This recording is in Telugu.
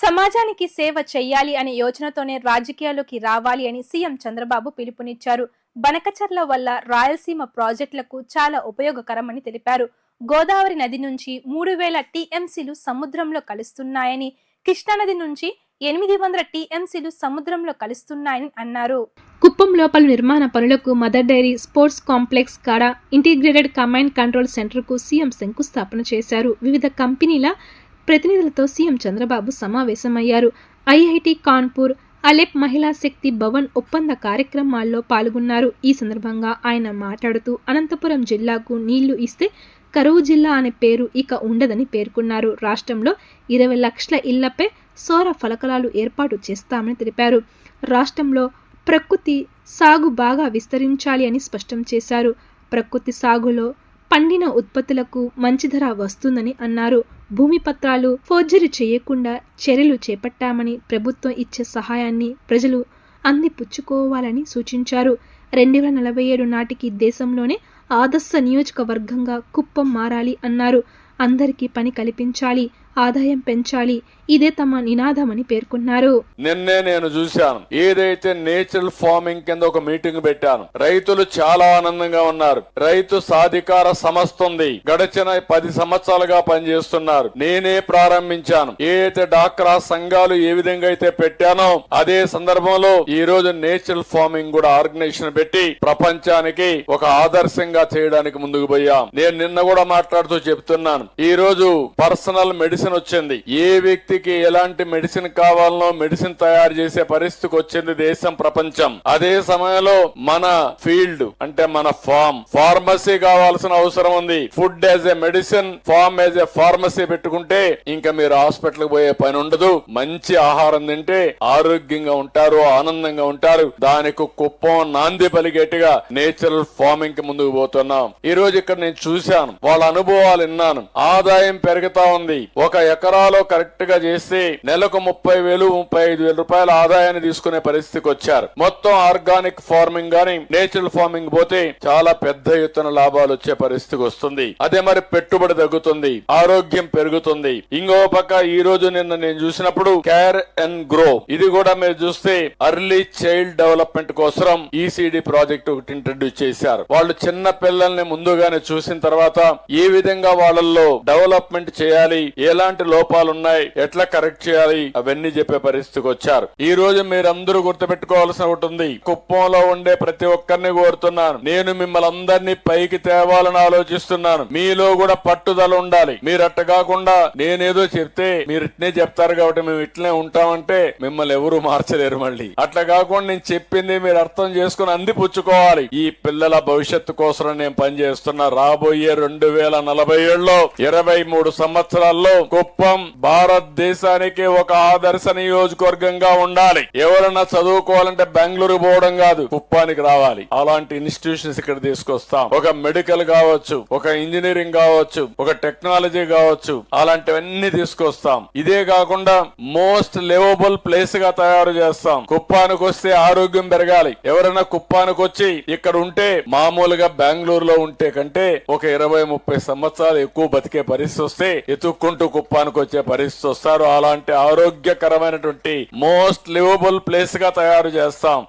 సమాజానికి సేవ చెయ్యాలి అనే యోచనతోనే రాజకీయాల్లోకి రావాలి అని సీఎం చంద్రబాబు పిలుపునిచ్చారు. బనకచర్ల వల్ల రాయలసీమ ప్రాజెక్టులకు చాలా ఉపయోగకరమని తెలిపారు. గోదావరి నది నుంచి మూడు వేల టీఎంసీలు సముద్రంలో కలుస్తున్నాయని కృష్ణానది నుంచి ఎనిమిది వందల టీఎంసీలు సముద్రంలో కలుస్తున్నాయని అన్నారు. కుప్పం లోపల నిర్మాణ పనులకు మదర్ డైరీ స్పోర్ట్స్ కాంప్లెక్స్ కాడ ఇంటిగ్రేటెడ్ కమాండ్ కంట్రోల్ సెంటర్కు సీఎం శంకుస్థాపన చేశారు. వివిధ కంపెనీల ప్రతినిధులతో సీఎం చంద్రబాబు సమావేశమయ్యారు. ఐఐటి కాన్పూర్ అలెప్ మహిళా శక్తి భవన్ ఒప్పంద కార్యక్రమాల్లో పాల్గొన్నారు. ఈ సందర్భంగా ఆయన మాట్లాడుతూ అనంతపురం జిల్లాకు నీళ్ళు ఇస్తే కరువు జిల్లా అనే పేరు ఇక ఉండదని పేర్కొన్నారు. రాష్ట్రంలో ఇరవై లక్షల ఇళ్ళపై సౌర ఫలకలాలు ఏర్పాటు చేస్తామని తెలిపారు. రాష్ట్రంలో ప్రకృతి సాగు బాగా విస్తరించాలి అని స్పష్టం చేశారు. ప్రకృతి సాగులో పండిన ఉత్పత్తులకు మంచి ధర వస్తుందని అన్నారు. భూమి పత్రాలు ఫోర్జరీ చేయకుండా చర్యలు చేపట్టామని ప్రభుత్వం ఇచ్చే సహాయాన్ని ప్రజలు అందిపుచ్చుకోవాలని సూచించారు. రెండు వేల నలభై ఏడు నాటికి దేశంలోనే ఆదర్శ నియోజకవర్గంగా కుప్పం మారాలి అన్నారు. అందరికీ పని కల్పించాలి. ఆదాయం పెంచాలి. ఇదే తమ నినాదమని పేర్కొన్నారు. నిన్నే నేను చూశాను. ఏదైతే నేచురల్ ఫార్మింగ్ కింద ఒక మీటింగ్ పెట్టాను రైతులు చాలా ఆనందంగా ఉన్నారు. రైతు సాధికార సంస్థ ఉంది. గడిచిన పది సంవత్సరాలుగా పనిచేస్తున్నారు. నేనే ప్రారంభించాను. ఏదైతే డాక్రా సంఘాలు ఏ విధంగా అయితే పెట్టానో అదే సందర్భంలో ఈ రోజు నేచురల్ ఫార్మింగ్ కూడా ఆర్గనైజేషన్ పెట్టి ప్రపంచానికి ఒక ఆదర్శంగా చేయడానికి ముందుకు పోయాం. నేను నిన్న కూడా మాట్లాడుతూ చెప్తున్నాను. ఈ రోజు పర్సనల్ మెడిసిన్ వచ్చింది. ఏ వ్యక్తికి ఎలాంటి మెడిసిన్ కావాలనో మెడిసిన్ తయారు చేసే పరిస్థితికి వచ్చింది దేశం ప్రపంచం. అదే సమయంలో మన ఫీల్డ్ అంటే మన ఫార్మ్ ఫార్మసీ కావాల్సిన అవసరం ఉంది. Food as a medicine farm as a pharmacy పెట్టుకుంటే ఇంకా మీరు హాస్పిటల్ పోయే పని ఉండదు. మంచి ఆహారం తింటే ఆరోగ్యంగా ఉంటారు ఆనందంగా ఉంటారు. దానికి కుప్పం నాంది పలిగేట్టుగా నేచురల్ ఫార్మింగ్కి ముందుకు పోతున్నాం. ఈ రోజు ఇక్కడ నేను చూశాను వాళ్ళ అనుభవాలు విన్నాను. ఆదాయం పెరుగుతా ఉంది. ఒక ఒక ఎకరాలో కరెక్ట్గా చేస్తే నెలకు ముప్పై వేలు ముప్పై ఐదు వేల రూపాయల ఆదాయాన్ని తీసుకునే పరిస్థితికి వచ్చారు. మొత్తం ఆర్గానిక్ ఫార్మింగ్ గాని నేచురల్ ఫార్మింగ్ పోతే చాలా పెద్ద ఎత్తున లాభాలు వచ్చే పరిస్థితికి వస్తుంది. అదే మరి పెట్టుబడి తగ్గుతుంది ఆరోగ్యం పెరుగుతుంది. ఇంకో పక్క ఈ రోజు నిన్న నేను చూసినప్పుడు కేర్ అండ్ గ్రో ఇది కూడా మీరు చూస్తే అర్లీ చైల్డ్ డెవలప్మెంట్ కోసం ఈసీడీ ప్రాజెక్ట్ ఒకటి ఇంట్రడ్యూస్ చేశారు. వాళ్ళు చిన్న పిల్లల్ని ముందుగానే చూసిన తర్వాత ఏ విధంగా వాళ్ళల్లో డెవలప్మెంట్ చేయాలి ఎలాంటి లోపాలు ఉన్నాయి ఎట్లా కరెక్ట్ చేయాలి? అవన్నీ చెప్పే పరిస్థితికి వచ్చారు. ఈ రోజు మీరందరూ గుర్తుపెట్టుకోవాల్సి ఉంటుంది కుప్పంలో ఉండే ప్రతి ఒక్కరిని కోరుతున్నాను. నేను మిమ్మల్ని అందరినీ పైకి తేవాలని ఆలోచిస్తున్నాను. మీలో కూడా పట్టుదల ఉండాలి. మీరు అట్ట కాకుండా నేనేదో చెప్తే మీరు ఇట్నే చెప్తారు కాబట్టి మేము ఇట్లనే ఉంటామంటే మిమ్మల్ని ఎవరు మార్చలేరు మళ్ళీ. అట్లా కాకుండా నేను చెప్పింది మీరు అర్థం చేసుకుని అందిపుచ్చుకోవాలి. ఈ పిల్లల భవిష్యత్తు కోసం నేను పనిచేస్తున్నా రాబోయే రెండు వేల నలభై ఏడులో ఇరవై మూడు సంవత్సరాల్లో కుప్పం భారతదేశానికి ఒక ఆదర్శ నియోజకవర్గంగా ఉండాలి. ఎవరన్నా చదువుకోవాలంటే బెంగళూరు పోవడం కాదు కుప్పానికి రావాలి. అలాంటి ఇన్స్టిట్యూషన్స్ ఇక్కడ తీసుకొస్తాం. ఒక మెడికల్ కావచ్చు ఒక ఇంజనీరింగ్ కావచ్చు ఒక టెక్నాలజీ కావచ్చు అలాంటివన్నీ తీసుకొస్తాం. ఇదే కాకుండా మోస్ట్ లివబుల్ ప్లేస్గా తయారు చేస్తాం. కుప్పానికి వస్తే ఆరోగ్యం పెరగాలి. ఎవరైనా కుప్పానికి వచ్చి ఇక్కడ ఉంటే మామూలుగా బెంగళూరులో ఉంటే కంటే ఒక ఇరవై ముప్పై సంవత్సరాలు ఎక్కువ బతికే పరిస్థితి వస్తే ఎత్తుక్కుంటూ కుప్పానికి వచ్చే పరిస్థితి వస్తారు. అలాంటి ఆరోగ్యకరమైనటువంటి మోస్ట్ లివబుల్ ప్లేస్గా తయారు చేస్తాం.